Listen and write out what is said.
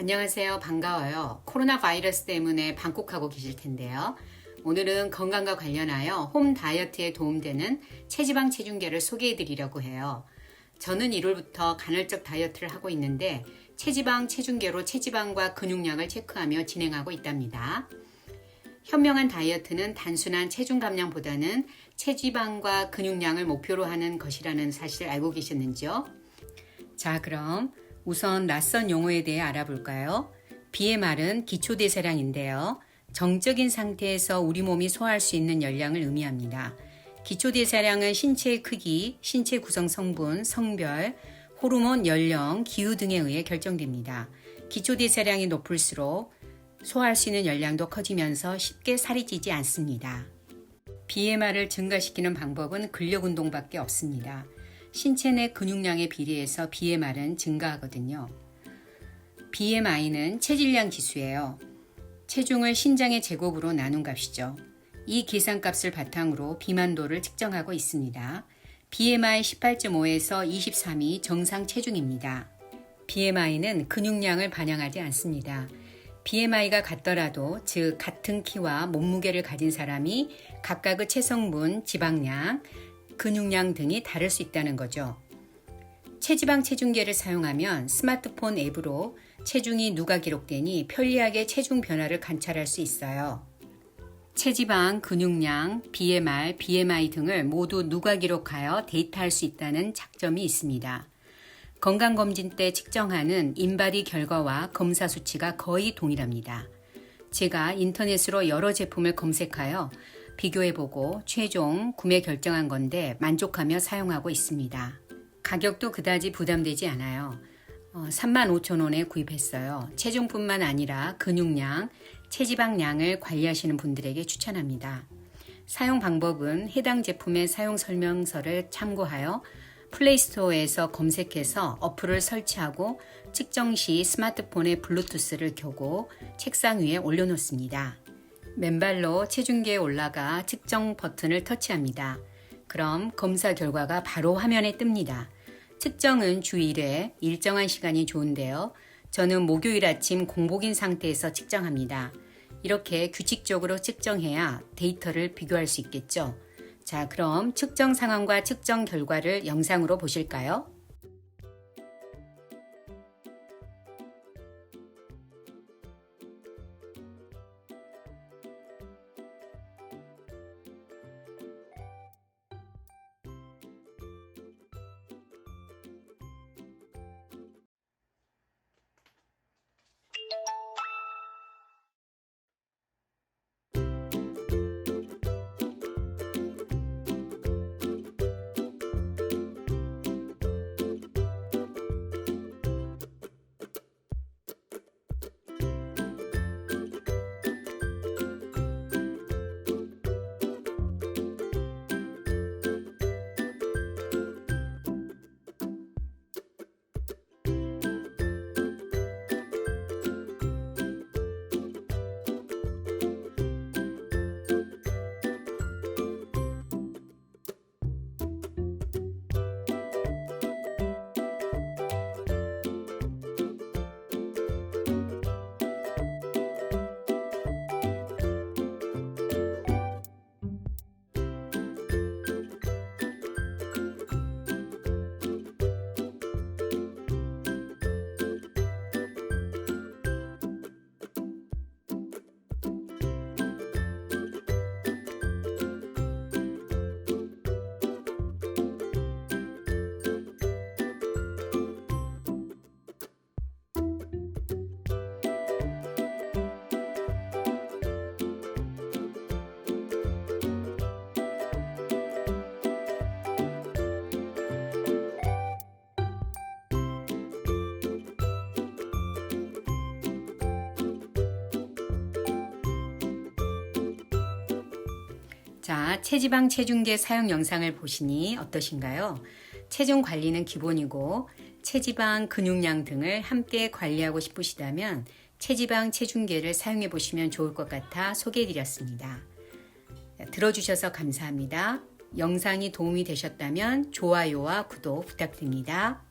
안녕하세요. 반가워요. 코로나 바이러스 때문에 방콕하고 계실 텐데요. 오늘은 건강과 관련하여 홈 다이어트에 도움되는 체지방 체중계를 소개해 드리려고 해요. 저는 1월부터 간헐적 다이어트를 하고 있는데 체지방 체중계로 체지방과 근육량을 체크하며 진행하고 있답니다. 현명한 다이어트는 단순한 체중 감량보다는 체지방과 근육량을 목표로 하는 것이라는 사실 알고 계셨는지요? 자, 그럼 우선 낯선 용어에 대해 알아볼까요? BMR은 기초대사량인데요. 정적인 상태에서 우리 몸이 소화할 수 있는 열량을 의미합니다. 기초대사량은 신체의 크기, 신체 구성 성분, 성별, 호르몬, 연령, 기후 등에 의해 결정됩니다. 기초대사량이 높을수록 소화할 수 있는 열량도 커지면서 쉽게 살이 찌지 않습니다. BMR을 증가시키는 방법은 근력 운동밖에 없습니다. 신체 내 근육량에 비례해서 BMR은 증가하거든요. BMI는 체질량 지수예요. 체중을 신장의 제곱으로 나눈 값이죠. 이 계산값을 바탕으로 비만도를 측정하고 있습니다. BMI 18.5에서 23이 정상 체중입니다. BMI는 근육량을 반영하지 않습니다. BMI가 같더라도 즉 같은 키와 몸무게를 가진 사람이 각각의 체성분, 지방량, 근육량 등이 다를 수 있다는 거죠. 체지방 체중계를 사용하면 스마트폰 앱으로 체중이 누가 기록되니 편리하게 체중 변화를 관찰할 수 있어요. 체지방, 근육량, BMR, BMI 등을 모두 누가 기록하여 데이터할 수 있다는 장점이 있습니다. 건강검진 때 측정하는 인바디 결과와 검사 수치가 거의 동일합니다. 제가 인터넷으로 여러 제품을 검색하여 비교해보고 최종 구매 결정한 건데 만족하며 사용하고 있습니다. 가격도 그다지 부담되지 않아요. 어, 35,000원에 구입했어요. 체중뿐만 아니라 근육량, 체지방량을 관리하시는 분들에게 추천합니다. 사용 방법은 해당 제품의 사용 설명서를 참고하여 플레이스토어에서 검색해서 어플을 설치하고 측정 시 스마트폰에 블루투스를 켜고 책상 위에 올려놓습니다. 맨발로 체중계에 올라가 측정 버튼을 터치합니다. 그럼 검사 결과가 바로 화면에 뜹니다. 측정은 주 1회 일정한 시간이 좋은데요. 저는 목요일 아침 공복인 상태에서 측정합니다. 이렇게 규칙적으로 측정해야 데이터를 비교할 수 있겠죠. 자, 그럼 측정 상황과 측정 결과를 영상으로 보실까요? 자, 체지방 체중계 사용 영상을 보시니 어떠신가요? 체중 관리는 기본이고 체지방, 근육량 등을 함께 관리하고 싶으시다면 체지방 체중계를 사용해 보시면 좋을 것 같아 소개해 드렸습니다. 들어주셔서 감사합니다. 영상이 도움이 되셨다면 좋아요와 구독 부탁드립니다.